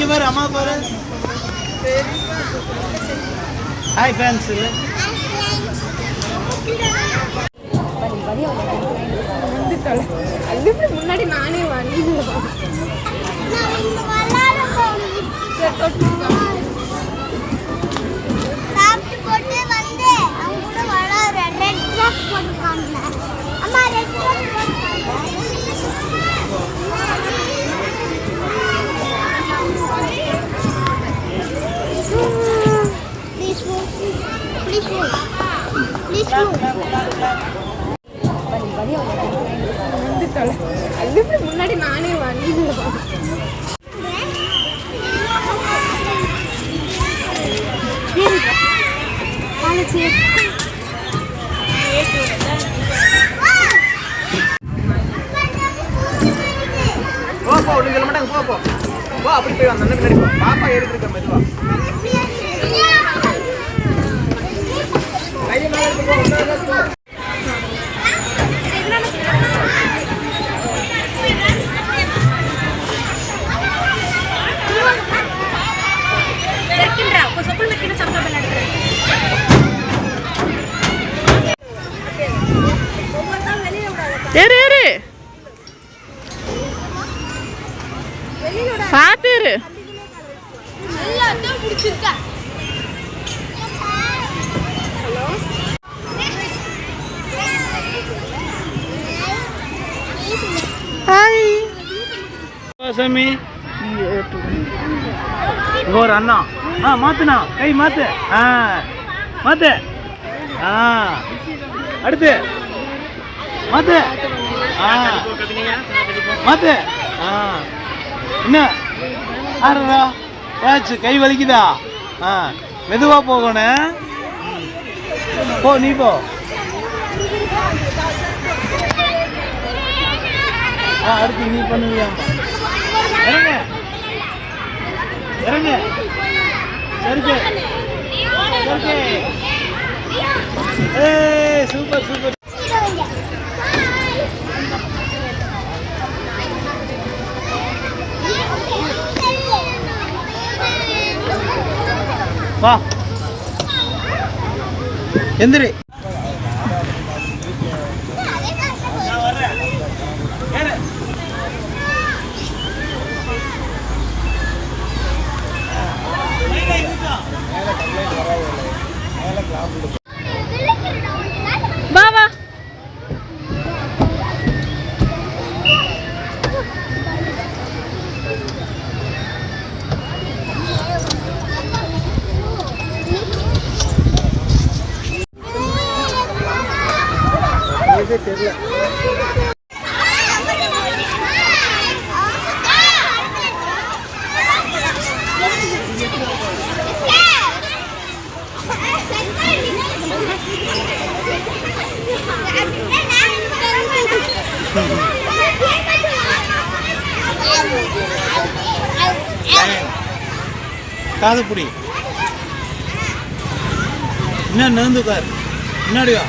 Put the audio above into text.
இங்க பாரு அம்மா பாரு ஹாய் ஃபேன்ஸ் இல்லை Please move. Please move. முன்னாடி நானே வாங்கி போ போ ஒன்று சொல்ல மாட்டாங்க போ போ போ அப்படி போய் வந்தோம் முன்னாடி போ பாப்பா ஏறிட்டு இருக்க மெதுவா ஏறு ஏறு. பார்த்து ஏறு. சாமி ஒரு அண்ணா. ஆ மாத்துண்ணா. கை மாத்து. ஆ மாத்து. ஆ. அடுத்து. மாத்து ஆ. மாத்து ஆ. என்ன? ஆடுறா ஏச்சு கை வலிக்குதா? ஆ. மெதுவாக போகணும் போ நீ போ. ஆ அடுத்து நீ பண்ணுவியா? இறங்க. இறங்க. சருக்கு. சருக்கு. ஏய் சூப்பர் சூப்பர். വാ. എന്തിന്? தெரியல. காதுபுடி. என்ன நந்து உட்கார் முன்னாடி வா